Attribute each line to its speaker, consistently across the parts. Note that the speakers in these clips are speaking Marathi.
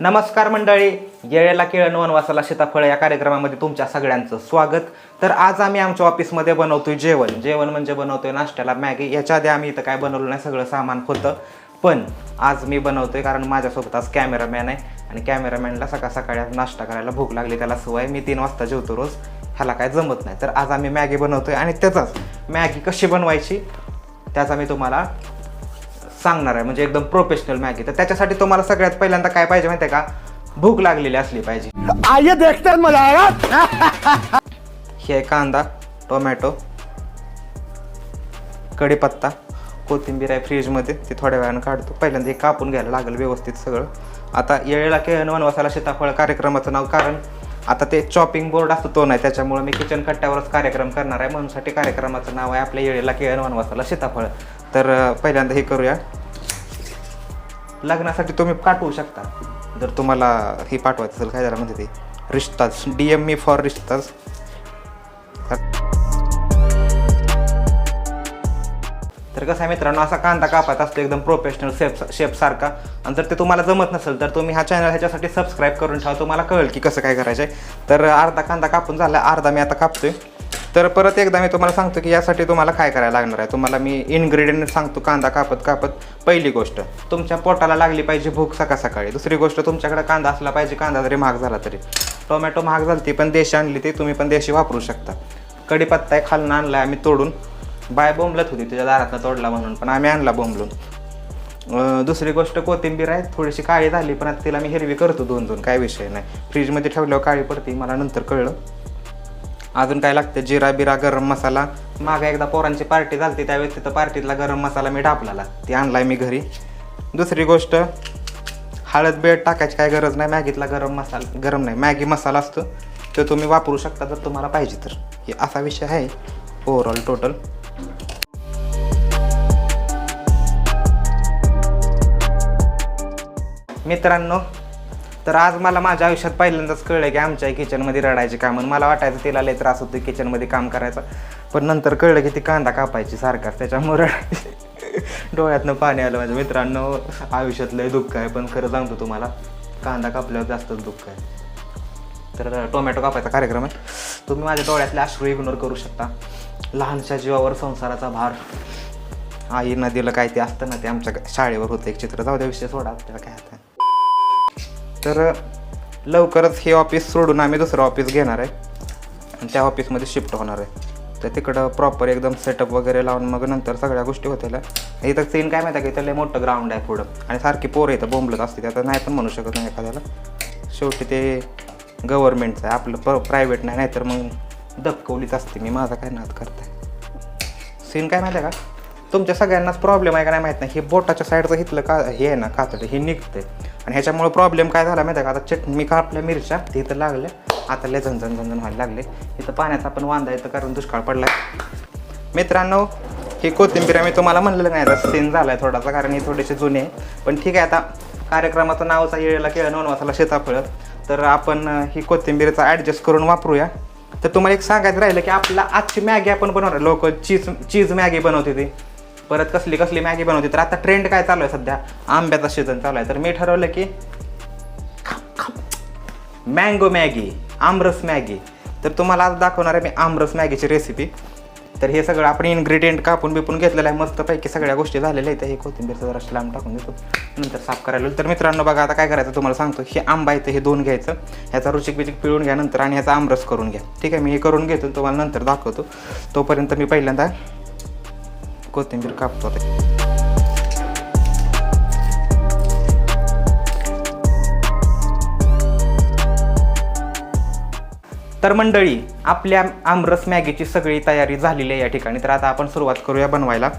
Speaker 1: नमस्कार मंडळी येळेला केळण वनवासाला सीताफळ या कार्यक्रमामध्ये तुमच्या सगळ्यांचं स्वागत. तर आज आम्ही आमच्या ऑफिसमध्ये बनवतोय जेवण. जेवण म्हणजे बनवतोय नाश्त्याला मॅगी. याच्या आधी आम्ही इथं काय बनवलं नाही सगळं सामान होतं. पण आज मी बनवतोय कारण माझ्यासोबत आज कॅमेरामॅन आहे. आणि कॅमेरामॅनला सकाळ सकाळी नाश्ता करायला भूक लागली त्याला सवय मी तीन वाजता जेवतो रोज. ह्याला काय जमत नाही. तर आज आम्ही मॅगी बनवतोय आणि त्याचाच मॅगी कशी बनवायची त्याचा मी तुम्हाला सांगणार आहे. म्हणजे एकदम प्रोफेशनल मॅगी तर त्याच्यासाठी तुम्हाला सगळ्यात पहिल्यांदा काय पाहिजे माहिती आहे का? भूक लागलेली असली पाहिजे.
Speaker 2: आइए देखते हैं मजा आएगा
Speaker 1: हे? कांदा टोमॅटो कढीपत्ता कोथिंबीर आहे फ्रीजमध्ये. ती थोड्या वेळानं काढतो. पहिल्यांदा हे कापून घ्यायला लागेल व्यवस्थित सगळं. आता येळेला केळण वनवासाला सीताफळ कार्यक्रमाचं नाव कारण आता ते चॉपिंग बोर्ड असतो तो नाही त्याच्यामुळे मी किचन कट्ट्यावरच कार्यक्रम करणार आहे. म्हणूनसाठी कार्यक्रमाचं नाव आहे आपल्या येळेला केळण वनवासाला सीताफळ. तर पहिल्यांदा हे करूया. लग्नासाठी तुम्ही पाठवू शकता. जर तुम्हाला हे पाठवायचं असेल काय झालं म्हणजे ते? रिश्ताज डी एम मी फॉर रिश्ताज. तर कसं आहे मित्रांनो असा कांदा कापत असतो एकदम प्रोफेशनल शेफ शेफसारखा आणि जर ते तुम्हाला जमत नसेल तर तुम्ही हा चॅनल ह्याच्यासाठी सबस्क्राईब करून ठेवा. तुम्हाला कळेल की कसं काय करायचं आहे तर अर्धा कांदा कापून झाला अर्धा मी आता कापतोय. तर परत एकदा मी तुम्हाला सांगतो की यासाठी तुम्हाला काय करायला लागणार आहे. तुम्हाला मी इन्ग्रेडियंट सांगतो कांदा कापत कापत. पहिली गोष्ट तुमच्या पोटाला लागली पाहिजे भूक सकाळ सकाळी. दुसरी गोष्ट तुमच्याकडे कांदा असला पाहिजे कांदा जरी महाग झाला तरी. टोमॅटो महाग झाली ती पण देशी आणली ती तुम्ही पण देशी वापरू शकता. कढीपत्ता आहे खालनं आणला आम्ही तोडून. बाय बोंबलत होती तुझ्या दारातनं तोडला म्हणून पण आम्ही आणला बोंबलून. दुसरी गोष्ट कोथिंबीर आहे थोडीशी काळी झाली पण आता तिला मी हिरवी करतो दोन दोन काय विषय नाही. फ्रीजमध्ये ठेवल्यावर काळी पडते मला नंतर कळलं. अजून काय लागतं? जिरा बिरा गरम मसाला. मागे एकदा पोरांची पार्टी झाली त्यावेळेस तिथं पार्टीतला गरम मसाला मी ढापलाला ती आणलाय मी घरी. दुसरी गोष्ट हळद बेड टाकायची काय गरज नाही मॅगीतला गरम मसाला गरम नाही मॅगी मसाला असतो तो तुम्ही वापरू शकता जर तुम्हाला पाहिजे तर. हे असा विषय आहे ओव्हरऑल टोटल मित्रांनो तर आज मला माझ्या आयुष्यात पहिल्यांदाच कळलं की आमच्या किचनमध्ये रडायचे काम आणि मला वाटायचं तिला लय त्रास होतो किचनमध्ये काम करायचं. पण नंतर कळलं की ती कांदा कापायची सारखाच त्याच्यामुळे रडायची. डोळ्यातनं पाणी आलं माझ्या मित्रांनो. आयुष्यात लय दुःख आहे पण खरं सांगतो तुम्हाला कांदा कापल्यावर जास्तच दुःख आहे. तर टोमॅटो कापायचा कार्यक्रम आहे. तुम्ही माझ्या डोळ्यातले अश्रू इग्नोर करू शकता. लहानशा जीवावर संसाराचा भार. आईनं दिलं काय ते असतं ना ते आमच्या शाळेवर होतं एक चित्र. जाऊ द्या विषय सोडा. आपल्याला काय आता? तर लवकरच हे ऑफिस सोडून आम्ही दुसरं ऑफिस घेणार आहे. आणि त्या ऑफिसमध्ये शिफ्ट होणार आहे. तर तिकडं प्रॉपर एकदम सेटअप वगैरे लावून मग नंतर सगळ्या गोष्टी होत्याला इथं सीन काय माहिती आहे की? त्याला मोठं ग्राउंड आहे पुढं. आणि सारखी पोरं इथं बोंबलत असते ते आता नाही पण म्हणू शकत नाही एखाद्याला. शेवटी ते गव्हर्नमेंटचं आहे. आपलं प प्रायव्हेट नाही नाहीतर मग दबकवलीच असते. मी माझा काय नाद करताय? सीन काय माहिती आहे का? तुमच्या सगळ्यांनाच प्रॉब्लेम आहे का नाही माहीत नाही. हे बोटाच्या साईडचं हिथलं का हे आहे ना कातडं. हे निघतंय. आणि ह्याच्यामुळे प्रॉब्लेम काय झाला माहिती आहे का? आता चटणी मी कापल्या मिरच्या? ते इथं लागल्या आता लय झणझण झणझण व्हायला लागले. इथं पाण्याचा पण वांदा येतं कारण दुष्काळ पडला मित्रांनो ही कोथिंबीर मी तुम्हाला म्हणलेलं नाही आता सीन झाला आहे थोडासा कारण हे थोडेसे जुने आहे. पण ठीक आहे आता कार्यक्रमाचं नावचा येळेला केळं नॉन मसाला तर आपण ही कोथिंबीरचा ॲडजस्ट करून वापरूया. तर तुम्हाला एक सांगायचं राहिलं की आपला आजची मॅगी आपण बनवणार लोक चीज चीज मॅगी बनवते ती. परत कसली कसली मॅगी बनवते तर आता ट्रेंड काय चालू आहे सध्या? आंब्याचा सीझन चालू आहे. तर मी ठरवलं की मँगो मॅगी आमरस मॅगी. तर तुम्हाला आज दाखवणार आहे मी आमरस मॅगीची रेसिपी तर हे सगळं आपण इन्ग्रेडियंट कापून बिपून घेतलेलं आहे. मस्तपैकी सगळ्या गोष्टी झालेल्या आहेत. हे कोथिंबीरचं जरा लांब टाकून देतो. नंतर साफ करायला तर मित्रांनो बघा आता काय करायचं तुम्हाला सांगतो. हे आंबा आहे हे दोन घ्यायचं. ह्याचा रुचिक बिचिक पिळून घ्या नंतर आणि ह्याचा आमरस करून घ्या. ठीक आहे मी हे करून घेतो तुम्हाला नंतर दाखवतो. तोपर्यंत मी पहिल्यांदा कोथिंबीर कापतो ते तर मंडळी आपल्या आमरस मॅगीची सगळी तयारी झालेली आहे या ठिकाणी. तर आता आपण सुरुवात करूया बनवायला.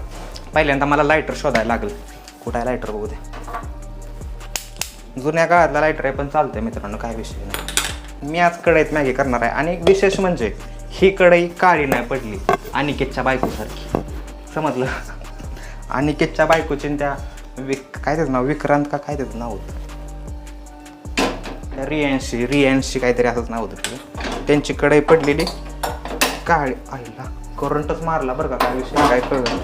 Speaker 1: पहिल्यांदा मला लायटर शोधायला लागेल. कुठं आहे लायटर बघू दे. जुन्या काळातला लायटर आहे पण चालतंय मित्रांनो काय विषय नाही. मी आज कढईत मॅगी करणार आहे. आणि एक विशेष म्हणजे ही कढई काळी नाही पडली. अनिकेतच्या बायकोसारखी. समजलं. आणि बायकोची बायकोचे त्या विक काय त्याचं नाव? विक्रांत का काय त्याचं नाव होतं? रियांशी रियांशी काहीतरी असंच नाव होतं त्यांची कढई पडलेली. काळी आईला करंटच मारला बरं का काय विषय. काय कळलं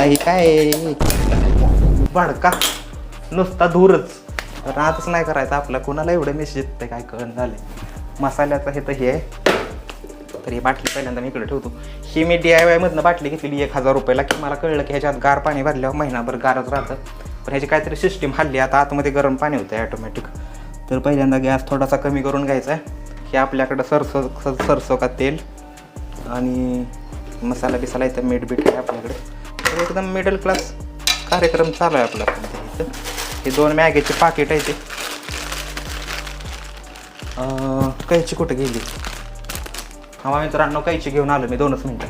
Speaker 1: आई काय? भडका नुसता धूरच. राहतच नाही करायचं आपलं. कोणाला एवढं मेसेज येतं काय कळण झालं मसाल्याचं हे तर हे आहे. तर ही बाटली पहिल्यांदा मी इकडे ठेवतो. ही मी डी आय वायमधनं बाटली घेतलेली एक हजार रुपयाला की मला कळलं की ह्याच्यात गार पाणी भरल्यावर महिनाभर गारच राहतं. पण ह्याची काहीतरी सिस्टीम हल्ली आता आतमध्ये गरम पाणी होतं आहे ॲटोमॅटिक तर पहिल्यांदा गॅस थोडासा कमी करून घ्यायचा आहे हे आपल्याकडं सरसो सरसो का तेल आणि मसाला बिसाला इथं मीठ बीठ आहे आपल्याकडे. तर एकदम मिडल क्लास कार्यक्रम चालू आहे आपला इथं. हे दोन मॅगीचे पाकिट आहे ते. कैची कुठं गेली? हवा मित्रांनो कैची घेऊन आलो मी दोनच मिनटं.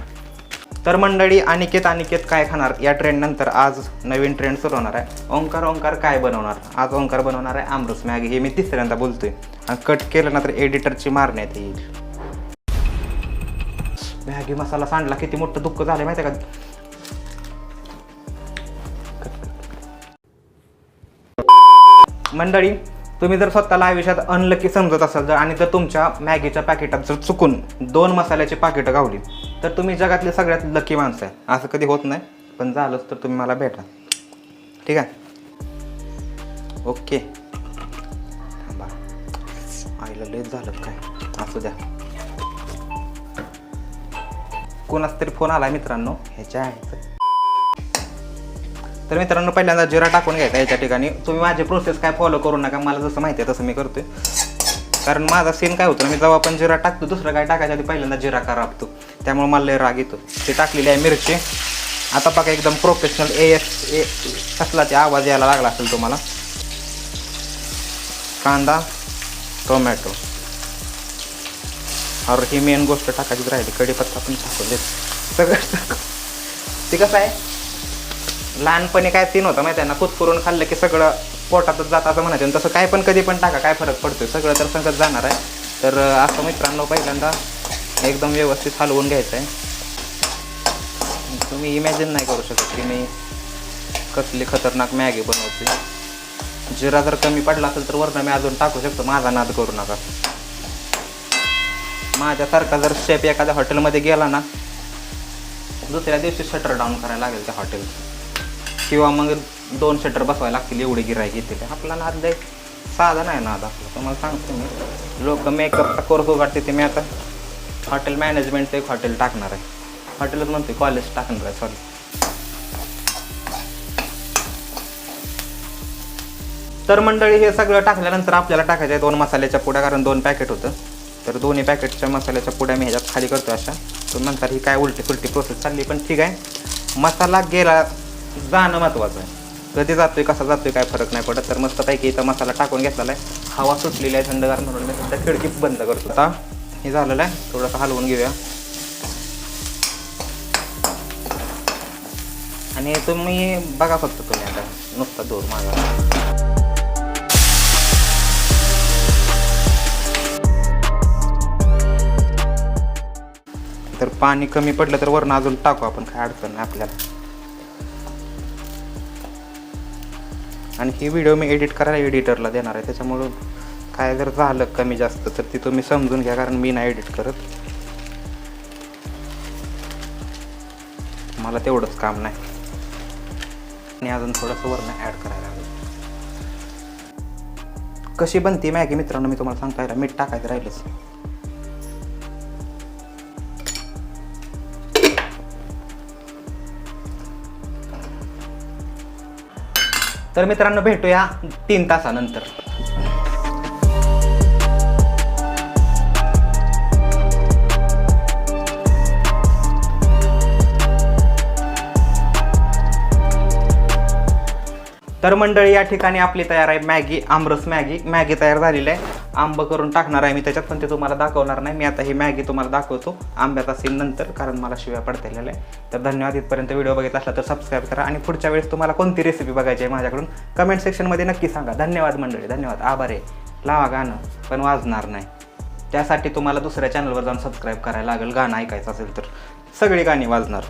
Speaker 1: तर मंडळी अनिकेत अनिकेत काय खाणार? या ट्रेंड नंतर आज नवीन ट्रेंड सुरू होणार आहे. ओंकार ओंकार काय बनवणार? आज ओंकार बनवणार आहे आमरस मॅगी. हे मी तिसऱ्यांदा बोलतोय. आणि कट केलं ना तर एडिटरची मारण्यात येईल मॅगी मसाला सांडला किती मोठं दुःख झालं माहिती आहे का? मंडळी तुम्ही जर स्वतःला आयुष्यात अनलकी समजत असाल जर आणि जर तुमच्या मॅगीच्या पॅकेटात जर चुकून दोन मसाल्याची पाकिटं गावली तर तुम्ही जगातले सगळ्यात लकी माणसं आहे. असं कधी होत नाही पण झालंच तर तुम्ही मला भेटा. ठीक आहे? ओके. थांबा. आईला लेट झालं काय? असू द्या. कोणाच तरी फोन आला मित्रांनो. ह्याच्या आहे तर मित्रांनो पहिल्यांदा जिरा टाकून घ्यायचा याच्या ठिकाणी. तुम्ही माझी प्रोसेस काय फॉलो करू नका मला जसं माहिती आहे तसं मी करतोय. कारण माझा सीन काय होतं मी जेव्हा पण जिरा टाकतो दुसरं काय टाकायच्या आधी पहिल्यांदा जिरा का राबतो त्यामुळे मला लय राग येतो. ते टाकलेली आहे मिरची. आता बघा एकदम प्रोफेशनल ए एस ए कसला ते आवाज यायला लागला असेल तुम्हाला. कांदा टोमॅटो. और ही मेन गोष्ट टाकायची राहिली कढीपत्ता पण टाकून देत. सगळं ते कसं आहे? लहानपणी काय सीन होतं माहिती आहे ना? कुतपुरून खाल्लं की सगळं पोटातच जात असं म्हणायचं. तसं काय पण कधी पण टाका काय फरक पडतोय? सगळं तर संगत जाणार आहे. तर असं मित्रांनो पहिल्यांदा एकदम व्यवस्थित हलवून घ्यायचं आहे तुम्ही इमॅजिन नाही करू शकत की मी कसली खतरनाक मॅगी बनवते. जिरा जर कमी पडला असेल तर वरनं मी अजून टाकू शकतो. माझा नाद करू नका. माझ्यासारखा जर शेप एखाद्या हॉटेलमध्ये गेला ना दुसऱ्या दिवशी शटर डाऊन करायला लागेल त्या हॉटेलचं किंवा मग दोन शटर बसवायला लागतील एवढे गिरायक येतील आपला नाद लय साधा नाही नाद आपला तुम्हाला सांगतो मी लोक मेकअपचा कोर्स उघडते ते मी आता हॉटेल मॅनेजमेंटचं एक हॉटेल टाकणार आहे. हॉटेलच म्हणते कॉलेज टाकणार आहे सॉरी तर मंडळी हे सगळं टाकल्यानंतर आपल्याला टाकायचं आहे दोन मसाल्याच्या पुड्या कारण दोन पॅकेट होतं. तर दोन्ही पॅकेटच्या मसाल्याच्या पुड्या मी ह्याच्यात खाली करतो अशा. तर नंतर ही काय उलटी फुलटी प्रोसेस चालली पण ठीक आहे. मसाला गेला जाणं महत्त्वाचं आहे. कधी जातोय कसा जातोय काय फरक नाही पडत. तर मस्तपैकी इथं मसाला टाकून घेतलेला आहे. हवा सुटलेली आहे थंडगार म्हणून मी सध्या खिडकी बंद करतो आता हे झालेलं आहे. थोडंसं हलवून घेऊया. आणि तुम्ही बघा फक्त तुम्ही आता. नुसता दूर माझा तर पाणी कमी पडलं तर वरून अजून टाकू आपण. काय अडचण नाही आपल्याला. आणि ही व्हिडिओ मी एडिट करायला एडिटरला देणार आहे. त्याच्यामुळं काय जर झालं कमी जास्त तर ती तुम्ही समजून घ्या कारण मी नाही एडिट करत. मला तेवढंच काम नाही. आणि अजून थोडंसं वरण ॲड करायला कशी बनती मॅगी मित्रांनो मी तुम्हाला सांगता येईल. मीठ टाकायचं राहिलंच. तर मित्रांनो भेटूया तीन तासानंतर. तर मंडळी या ठिकाणी आपली तयार आहे मॅगी आमरस मॅगी. मॅगी तयार झालेली आहे. आंब करून टाकणार आहे मी त्याच्यात पण ते तुम्हाला दाखवणार नाही. मी आता ही मॅगी तुम्हाला दाखवतो आंब्याचा सीन नंतर कारण मला शिव्या पडता आहे तर धन्यवाद इथपर्यंत व्हिडिओ बघितला असला तर सबस्क्राईब करा. आणि पुढच्या वेळेस तुम्हाला कोणती रेसिपी बघायची आहे माझ्याकडून कमेंट सेक्शनमध्ये नक्की सांगा. धन्यवाद मंडळी धन्यवाद. आभार आहे. लावा गाणं पण वाजणार नाही. त्यासाठी तुम्हाला दुसऱ्या चॅनलवर जाऊन सबस्क्राईब करायला लागेल. गाणं ऐकायचं असेल तर. सगळी गाणी वाजणार.